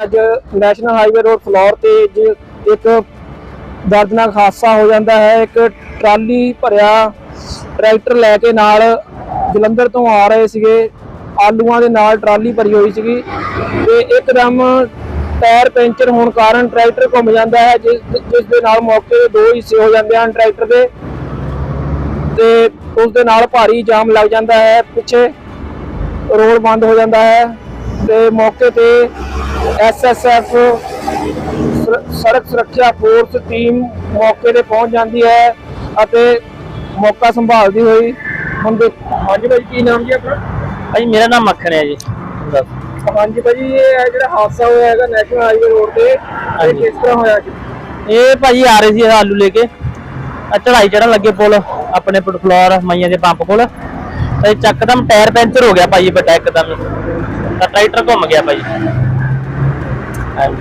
ਅੱਜ national highway road floor ਤੇ ਇੱਕ ਦਰਦਨਾਕ ਹਾਦਸਾ ਹੋ ਜਾਂਦਾ ਹੈ। ਇੱਕ ਟਰਾਲੀ ਭਰਿਆ ਟਰੈਕਟਰ ਲੈ ਕੇ ਨਾਲ ਜਲੰਧਰ ਤੋਂ ਆ ਰਹੇ ਸੀਗੇ। ਆਲੂਆਂ ਦੇ ਨਾਲ ਟਰਾਲੀ ਭਰੀ ਹੋਈ ਸੀਗੀ ਤੇ ਇੱਕਦਮ ਟਾਇਰ ਪੈਂਚਰ ਹੋਣ ਕਾਰਨ ਟਰੈਕਟਰ ਘੁੰਮ ਜਾਂਦਾ ਹੈ, ਜਿਸ ਜਿਸ ਦੇ ਨਾਲ ਮੌਕੇ ਤੇ ਦੋ ਹਿੱਸੇ ਹੋ ਜਾਂਦੇ ਹਨ ਟਰੈਕਟਰ ਦੇ ਤੇ ਉਸ ਦੇ ਨਾਲ ਭਾਰੀ ਜਾਮ ਲੱਗ ਜਾਂਦਾ ਹੈ, ਪਿੱਛੇ ਰੋਡ ਬੰਦ ਹੋ ਜਾਂਦਾ ਹੈ ਤੇ ਮੌਕੇ ਤੇ ਐਸਐਸਐਫ ਸੜਕ ਸੁਰੱਖਿਆ ਫੋਰਸ ਟੀਮ ਮੌਕੇ ਤੇ ਪਹੁੰਚ ਜਾਂਦੀ ਹੈ ਅਤੇ ਮੌਕਾ ਸੰਭਾਲਦੀ ਹੋਈ ਹੁਣ ਦੇ ਹਾਂਜੀ ਭਾਈ ਕੀ ਨਾਮ ਜੀ ਆਪਣਾ? ਭਾਈ ਮੇਰਾ ਨਾਮ ਮੱਖਣ ਹੈ ਜੀ। ਹਾਂਜੀ ਭਾਜੀ ਇਹ ਜਿਹੜਾ ਹਾਦਸਾ ਹੋਇਆ ਹੈਗਾ ਨੈਸ਼ਨਲ ਹਾਈਵੇ ਰੋਡ ਤੇ। ਇਹ। ਕਿਸ ਤਰ੍ਹਾਂ ਹੋਇਆ ਜੀ? ਇਹ ਭਾਜੀ ਆ ਰਹੇ ਸੀ ਆਲੂ ਲੈ ਕੇ। ਆ ਚੜਾਈ ਚੜਨ ਲੱਗੇ ਪੁਲ ਆਪਣੇ ਪੁਲ ਫਲੋਰ ਮਈਆਂ ਦੇ ਪੰਪ ਕੋਲ ਤੇ ਚੱਕਦਮ ਟਾਇਰ ਪੈਂਚਰ ਹੋ ਗਿਆ ਭਾਜੀ ਵੱਡਾ ਇੱਕਦਮ। ਟਰੈਕਟਰ ਘੁੰਮ ਗਿਆ ਭਾਜੀ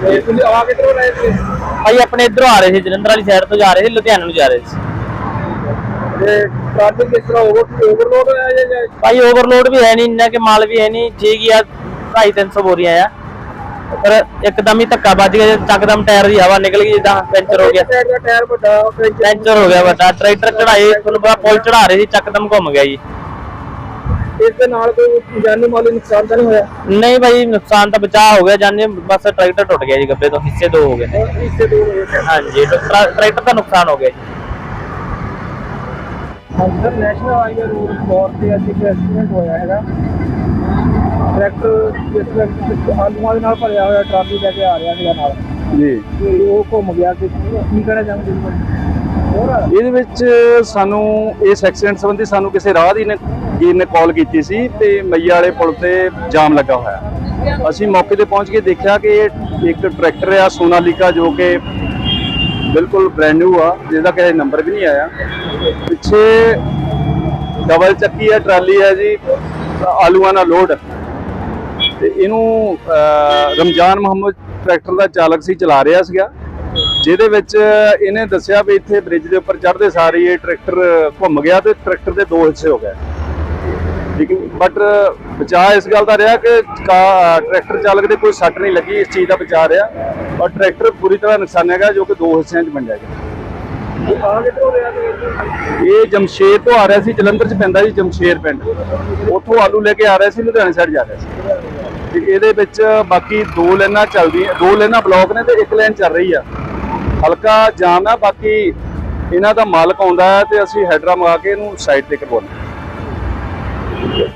ਤੇ ਤੁਸੀਂ ਆ ਕਿੱਧਰੋਂ ਰਹੇ ਸੀ ਭਾਈ ਆਪਣੇ ਇਧਰੋਂ ਆ ਰਹੇ ਸੀ ਜਲੰਧਰ ਵਾਲੀ ਸਾਈਡ ਤੋਂ ਜਾ ਰਹੇ ਸੀ ਲੁਧਿਆਣਾ ਨੂੰ ਜਾ ਰਹੇ ਸੀ। ਤੇ ਟ੍ਰੈਫਿਕ ਕਿਸ ਤਰ੍ਹਾਂ ਓਵਰ ਓਵਰਲੋਡ ਹੋਇਆ ਜਾਂ- ਜਾਂ? ਭਾਈ ਓਵਰਲੋਡ ਵੀ ਹੈ ਨਹੀਂ ਇੰਨਾ ਕਿ ਮਾਲ ਵੀ ਹੈ ਨਹੀਂ ਠੀਕ ਹੀ ਆ 250 ਬੋਰੀਆਂ ਆ। ਪਰ ਇੱਕਦਮ ਹੀ ਧੱਕਾ ਵੱਜ ਗਿਆ ਜਦ ਚੱਕਦਮ ਟਾਇਰ ਦੀ ਹਵਾ ਨਿਕਲ ਗਈ ਜਿੱਦਾਂ ਪੈਂਚਰ ਹੋ ਗਿਆ। ਟਾਇਰ ਵੱਡਾ ਪੈਂਚਰ ਪੈਂਚਰ ਹੋ ਗਿਆ ਵੱਡਾ ਟਰੈਕਟਰ ਚੜਾਏ ਤੁਹਾਨੂੰ ਪਤਾ ਪੁਲ ਚੜਾ ਰਹੇ ਸੀ ਚੱਕਦਮ ਘੁੰਮ ਗਿਆ ਜੀ। ਇਸ ਦੇ ਨਾਲ ਕੋਈ ਜਾਨੀ ਮਾਲੀ ਨੁਕਸਾਨ ਤਾਂ ਨਹੀਂ ਹੋਇਆ? ਨਹੀਂ ਭਾਈ ਨੁਕਸਾਨ ਤਾਂ ਬਚਾਅ ਹੋ ਗਿਆ ਜਾਨੇ ਬਸ ਟਰੈਕਟਰ ਟੁੱਟ ਗਿਆ ਜੀ ਗੱਬੇ ਤੋਂ ਹਿੱਸੇ ਦੋ ਹੋ ਗਏ ਨੇ। ਹਾਂਜੀ ਟਰਾ- ਟਰੈਕਟਰ ਦਾ ਨੁਕਸਾਨ ਹੋ ਗਿਆ ਜੀ। ਅੰਦਰ ਨੈਸ਼ਨਲ ਹਾਈਵੇ ਰੋਡ ਫਲੋਰ ਤੇ ਅੱਜ ਇੱਕ ਐਕਸੀਡੈਂਟ ਹੋਇਆ ਹੈਗਾ। ਟਰੈਕਟਰ ਜਿਸ ਵਿੱਚ ਆਲੂਆਂ ਦੇ ਨਾਲ ਭਰਿਆ ਹੋਇਆ ਟਰਾਲੀ ਲੈ ਕੇ ਆ ਰਿਹਾ ਸੀਗਾ ਨਾਲ। ਜੀ। ਤੇ ਉਹ ਘੁੰਮ ਗਿਆ ਤੇ ਕੀ ਕਹਿਣਾ ਚਾਹੁੰਦੇ ਜੀ? ਹੋਰ? ਇਹਦੇ ਵਿੱਚ ਸਾਨੂੰ ਇਸ ਐਕਸੀਡੈਂਟ ਸੰਬੰਧੀ ਸਾਨੂੰ ਕਿਸੇ ਰਾਹ ਦੀ ਨੇ ਵੀਰ ਨੇ ਕਾਲ ਕੀਤੀ ਸੀ ਤੇ ਮਈਆ ਵਾਲੇ ਪੁਲ ਤੇ ਜਾਮ ਲੱਗਾ ਹੋਇਆ। ਅਸੀਂ ਮੌਕੇ ਤੇ ਪਹੁੰਚ ਕੇ ਦੇਖਿਆ ਕਿ ਇਹ ਇੱਕ ਟਰੈਕਟਰ ਆ, ਸੋਨਾਲੀਕਾ, ਜੋ ਕਿ ਬਿਲਕੁਲ ਬ੍ਰੈਂਡ ਨਿਊ ਆ, ਜਿਹਦਾ ਕਿਸੇ ਨੰਬਰ ਵੀ ਨਹੀਂ ਆਇਆ। ਪਿੱਛੇ ਡਬਲ ਚੱਕੀ ਹੈ, ਟਰਾਲੀ ਹੈ ਜੀ, ਆਲੂਆਂ ਨਾਲ ਲੋਡ ਤੇ ਇਹਨੂੰ ਰਮਜ਼ਾਨ ਮੁਹੰਮਦ ਟਰੈਕਟਰ ਦਾ ਚਾਲਕ ਸੀ, ਚਲਾ ਰਿਹਾ ਸੀਗਾ। ਜਿਹਦੇ ਵਿੱਚ ਇਹਨੇ ਦੱਸਿਆ ਵੀ ਇੱਥੇ ਬ੍ਰਿਜ ਦੇ ਉੱਪਰ ਚੜ੍ਹਦੇ ਸਾਰੇ ਇਹ ਟਰੈਕਟਰ ਘੁੰਮ ਗਿਆ ਤੇ ਟਰੈਕਟਰ ਦੇ ਦੋ ਹਿੱਸੇ ਹੋ ਗਏ। ਠੀਕ ਬਟ ਬਚਾਅ ਇਸ ਗੱਲ ਦਾ ਰਿਹਾ ਕਿ ਕਾ- ਟਰੈਕਟਰ ਚਾਲਕ ਦੇ ਕੋਈ ਸੱਟ ਨਹੀਂ ਲੱਗੀ ਇਸ ਚੀਜ਼ ਦਾ ਬਚਾਅ ਰਿਹਾ ਔਰ ਟਰੈਕਟਰ ਪੂਰੀ ਤਰ੍ਹਾਂ ਨੁਕਸਾਨਿਆ ਗਿਆ ਜੋ ਕਿ ਦੋ ਹਿੱਸਿਆਂ 'ਚ ਵੰਡਿਆ ਗਿਆ। ਇਹ ਜਮਸ਼ੇਰ ਤੋਂ ਆ ਰਿਹਾ ਸੀ, ਜਲੰਧਰ 'ਚ ਪੈਂਦਾ ਜੀ, ਜਮਸ਼ੇਰ ਪਿੰਡ। ਉੱਥੋਂ ਆਲੂ ਲੈ ਕੇ ਆ ਰਿਹਾ ਸੀ, ਲੁਧਿਆਣੇ ਸਾਈਡ ਜਾ ਰਿਹਾ ਸੀ। ਤੇ ਇਹਦੇ ਵਿੱਚ ਬਾਕੀ ਦੋ ਲਾਈਨਾਂ ਚੱਲਦੀਆਂ ਦੋ ਲਾਈਨਾਂ ਬਲੌਕ ਨੇ ਤੇ ਇੱਕ ਲਾਈਨ ਚੱਲ ਰਹੀ ਆ। ਹਲਕਾ ਜਾਮ ਆ, ਬਾਕੀ ਇਹਨਾਂ ਦਾ ਮਾਲਕ ਆਉਂਦਾ ਹੈ ਤੇ ਅਸੀਂ ਹੈਡਰਾ ਮੰਗਾ ਕੇ ਇਹਨੂੰ ਸਾਈਡ ਤੇ ਕਰਵਾਉਂਦੇ ਹਾਂ।